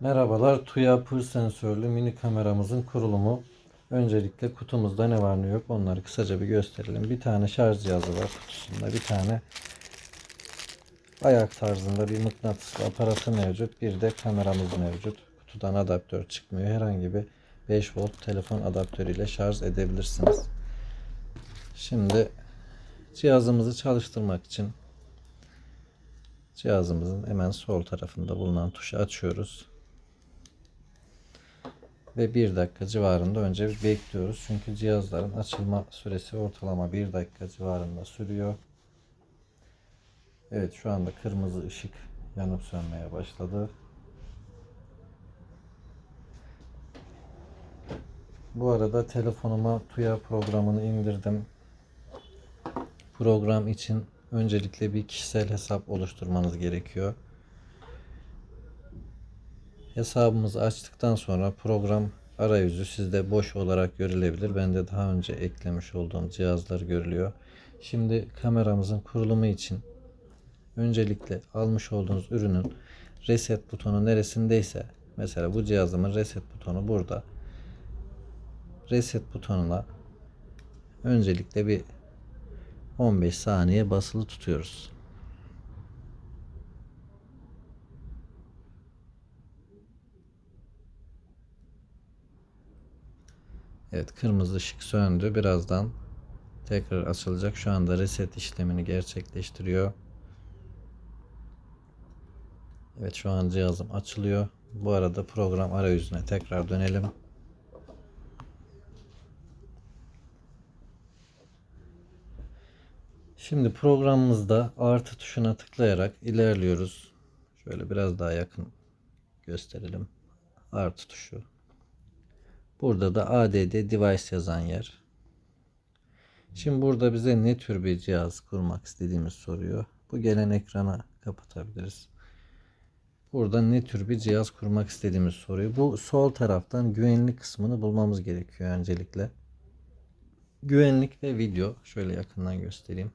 Merhabalar, TUYA pır sensörlü mini kameramızın kurulumu. Öncelikle kutumuzda ne var ne yok onları kısaca bir gösterelim. Bir tane şarj cihazı var kutusunda. Bir tane ayak tarzında bir mıknatıslı aparatı mevcut. Bir de kameramız mevcut. Kutudan adaptör çıkmıyor. Herhangi bir 5 volt telefon adaptörüyle şarj edebilirsiniz. Şimdi cihazımızı çalıştırmak için cihazımızın hemen sol tarafında bulunan tuşu açıyoruz. Ve 1 dakika civarında önce bekliyoruz. Çünkü cihazların açılma süresi ortalama 1 dakika civarında sürüyor. Evet şu anda kırmızı ışık yanıp sönmeye başladı. Bu arada telefonuma Tuya programını indirdim. Program için öncelikle bir kişisel hesap oluşturmanız gerekiyor. Hesabımızı açtıktan sonra program arayüzü sizde boş olarak görülebilir. Bende daha önce eklemiş olduğum cihazlar görülüyor. Şimdi kameramızın kurulumu için öncelikle almış olduğunuz ürünün reset butonu neresindeyse mesela bu cihazımın reset butonu burada. Reset butonuna öncelikle bir 15 saniye basılı tutuyoruz. Evet kırmızı ışık söndü. Birazdan tekrar açılacak. Şu anda reset işlemini gerçekleştiriyor. Evet şu an cihazım açılıyor. Bu arada program arayüzüne tekrar dönelim. Şimdi programımızda artı tuşuna tıklayarak ilerliyoruz. Şöyle biraz daha yakın gösterelim. Artı tuşu. Burada da ADD device yazan yer. Şimdi burada bize ne tür bir cihaz kurmak istediğimiz soruyor. Bu gelen ekrana kapatabiliriz. Burada ne tür bir cihaz kurmak istediğimiz soruyor. Bu sol taraftan güvenlik kısmını bulmamız gerekiyor öncelikle. Güvenlik ve video. Şöyle yakından göstereyim.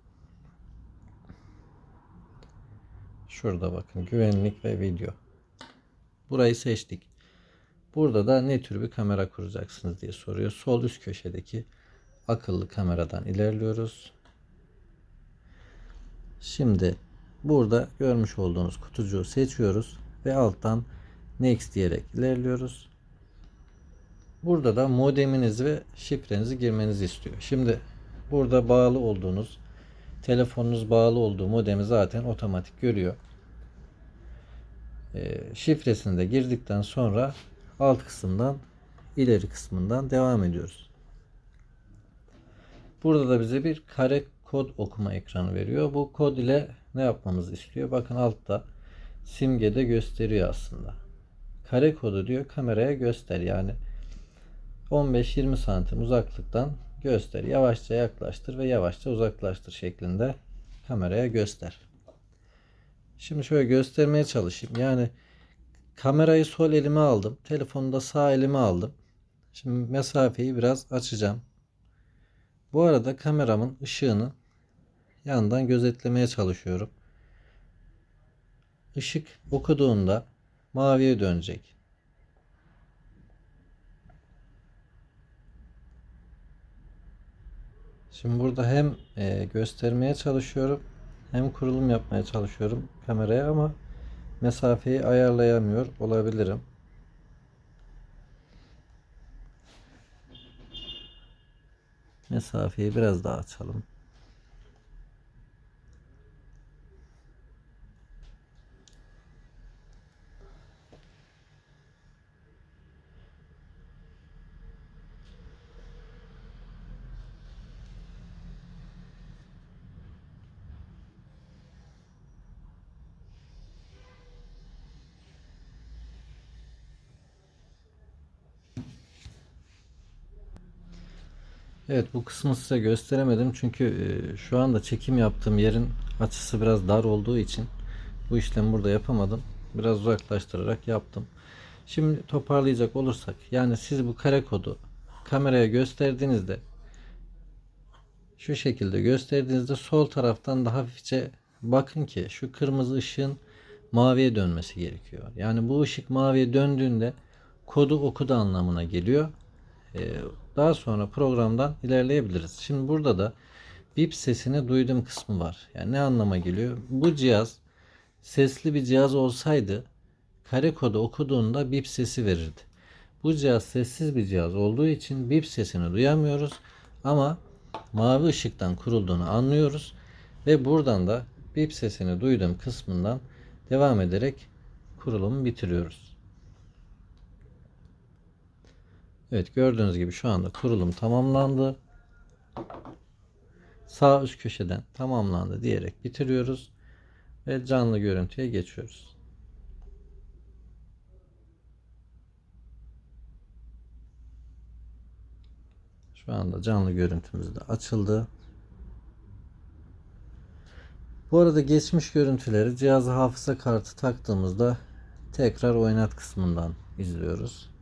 Şurada bakın güvenlik ve video. Burayı seçtik. Burada da ne tür bir kamera kuracaksınız diye soruyor. Sol üst köşedeki akıllı kameradan ilerliyoruz. Şimdi burada görmüş olduğunuz kutucuğu seçiyoruz ve alttan next diyerek ilerliyoruz. Burada da modeminizi ve şifrenizi girmenizi istiyor. Şimdi burada bağlı olduğunuz telefonunuz bağlı olduğu modemi zaten otomatik görüyor. E, şifresini de girdikten sonra alt kısımdan ileri kısmından devam ediyoruz. Burada da bize bir kare kod okuma ekranı veriyor. Bu kod ile ne yapmamızı istiyor? Bakın altta simgede gösteriyor aslında. Kare kodu diyor kameraya göster yani 15-20 santim uzaklıktan göster. Yavaşça yaklaştır ve yavaşça uzaklaştır şeklinde kameraya göster. Şimdi şöyle göstermeye çalışayım. Yani kamerayı sol elime aldım. Telefonu da sağ elime aldım. Şimdi mesafeyi biraz açacağım. Bu arada kameramın ışığını yandan gözetlemeye çalışıyorum. Işık okuduğunda maviye dönecek. Şimdi burada hem e, göstermeye çalışıyorum hem kurulum yapmaya çalışıyorum kameraya ama mesafeyi ayarlayamıyor olabilirim. Mesafeyi biraz daha açalım. Evet bu kısmı size gösteremedim çünkü e, şu anda çekim yaptığım yerin açısı biraz dar olduğu için bu işlemi burada yapamadım. Biraz uzaklaştırarak yaptım. Şimdi toparlayacak olursak yani siz bu kare kodu kameraya gösterdiğinizde şu şekilde gösterdiğinizde sol taraftan da hafifçe bakın ki şu kırmızı ışığın maviye dönmesi gerekiyor. Yani bu ışık maviye döndüğünde kodu okudu anlamına geliyor. Ee, daha sonra programdan ilerleyebiliriz. Şimdi burada da bip sesini duydum kısmı var. Yani ne anlama geliyor? Bu cihaz sesli bir cihaz olsaydı kare kodu okuduğunda bip sesi verirdi. Bu cihaz sessiz bir cihaz olduğu için bip sesini duyamıyoruz ama mavi ışıktan kurulduğunu anlıyoruz ve buradan da bip sesini duyduğum kısmından devam ederek kurulumu bitiriyoruz. Evet gördüğünüz gibi şu anda kurulum tamamlandı. Sağ üst köşeden tamamlandı diyerek bitiriyoruz ve canlı görüntüye geçiyoruz. Şu anda canlı görüntümüz de açıldı. Bu arada geçmiş görüntüleri cihaza hafıza kartı taktığımızda tekrar oynat kısmından izliyoruz.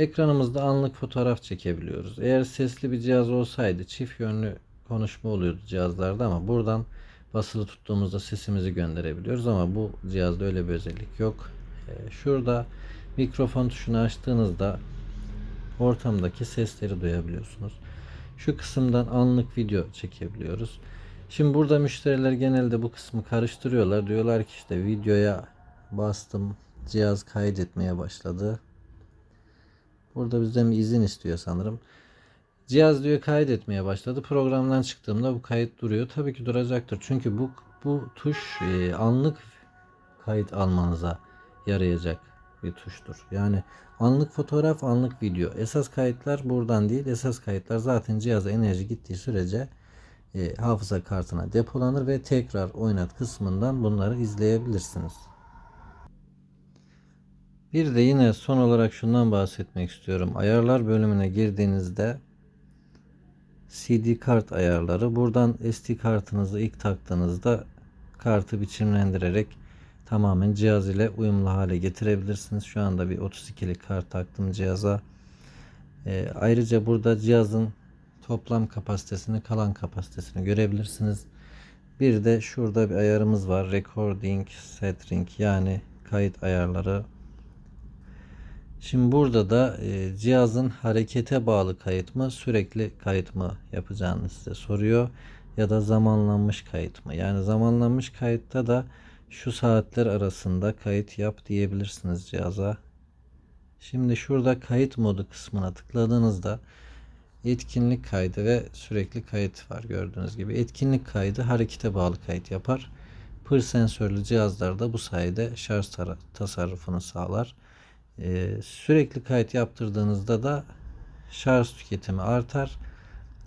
Ekranımızda anlık fotoğraf çekebiliyoruz. Eğer sesli bir cihaz olsaydı çift yönlü konuşma oluyordu cihazlarda ama buradan basılı tuttuğumuzda sesimizi gönderebiliyoruz ama bu cihazda öyle bir özellik yok. Ee, Şurada mikrofon tuşunu açtığınızda ortamdaki sesleri duyabiliyorsunuz. Şu kısımdan anlık video çekebiliyoruz. Şimdi burada müşteriler genelde bu kısmı karıştırıyorlar. Diyorlar ki işte videoya bastım cihaz kaydetmeye başladı. Burada bizden bir izin istiyor sanırım. Cihaz diyor kaydetmeye başladı. Programdan çıktığımda bu kayıt duruyor. Tabii ki duracaktır. Çünkü bu bu tuş e, anlık kayıt almanıza yarayacak bir tuştur. Yani anlık fotoğraf, anlık video. Esas kayıtlar buradan değil. Esas kayıtlar zaten cihaza enerji gittiği sürece e, hafıza kartına depolanır ve tekrar oynat kısmından bunları izleyebilirsiniz. Bir de yine son olarak şundan bahsetmek istiyorum. Ayarlar bölümüne girdiğinizde CD kart ayarları. Buradan SD kartınızı ilk taktığınızda kartı biçimlendirerek tamamen cihaz ile uyumlu hale getirebilirsiniz. Şu anda bir 32'lik kart taktım cihaza. Ee, ayrıca burada cihazın toplam kapasitesini, kalan kapasitesini görebilirsiniz. Bir de şurada bir ayarımız var. Recording Setting yani kayıt ayarları. Şimdi burada da e, cihazın harekete bağlı kayıt mı, sürekli kayıt mı yapacağını size soruyor. Ya da zamanlanmış kayıt mı? Yani zamanlanmış kayıtta da şu saatler arasında kayıt yap diyebilirsiniz cihaza. Şimdi şurada kayıt modu kısmına tıkladığınızda etkinlik kaydı ve sürekli kayıt var gördüğünüz gibi. Etkinlik kaydı harekete bağlı kayıt yapar. Pır sensörlü cihazlarda bu sayede şarj tasarrufunu sağlar. Ee, sürekli kayıt yaptırdığınızda da şarj tüketimi artar.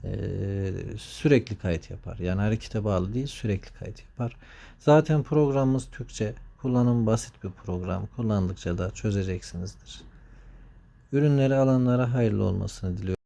Ee, sürekli kayıt yapar. Yani harekete bağlı değil sürekli kayıt yapar. Zaten programımız Türkçe. Kullanım basit bir program. Kullandıkça da çözeceksinizdir. Ürünleri alanlara hayırlı olmasını diliyorum.